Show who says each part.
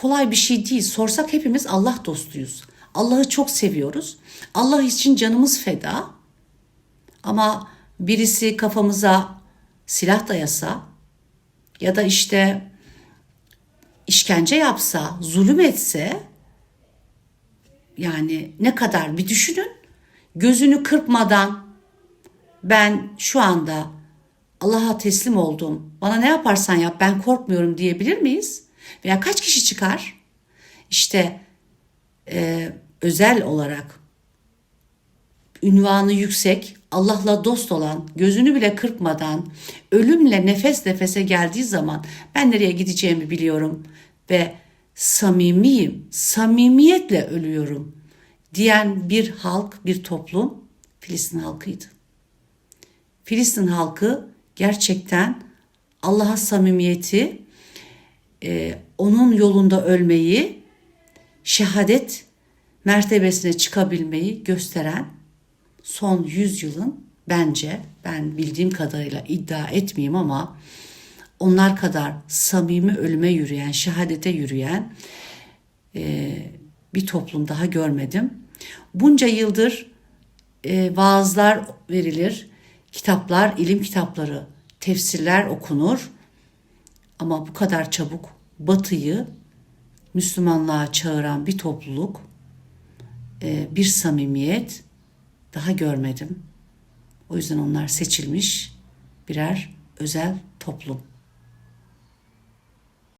Speaker 1: kolay bir şey değil. Sorsak hepimiz Allah dostuyuz. Allah'ı çok seviyoruz. Allah için canımız feda. Ama birisi kafamıza silah dayasa ya da işte işkence yapsa, zulüm etse yani ne kadar bir düşünün. Gözünü kırpmadan ben şu anda Allah'a teslim oldum. Bana ne yaparsan yap ben korkmuyorum diyebilir miyiz? Veya kaç kişi çıkar? İşte e, özel olarak ünvanı yüksek, Allah'la dost olan, gözünü bile kırpmadan, ölümle nefes nefese geldiği zaman ben nereye gideceğimi biliyorum ve samimiyim, samimiyetle ölüyorum diyen bir halk, bir toplum Filistin halkıydı. Filistin halkı gerçekten Allah'a samimiyeti, e, onun yolunda ölmeyi, şehadet mertebesine çıkabilmeyi gösteren son yüzyılın bence ben bildiğim kadarıyla iddia etmeyeyim ama onlar kadar samimi ölüme yürüyen, şehadete yürüyen e, bir toplum daha görmedim. Bunca yıldır e, vaazlar verilir, kitaplar, ilim kitapları, tefsirler okunur. Ama bu kadar çabuk Batı'yı Müslümanlığa çağıran bir topluluk, e, bir samimiyet daha görmedim. O yüzden onlar seçilmiş birer özel toplum.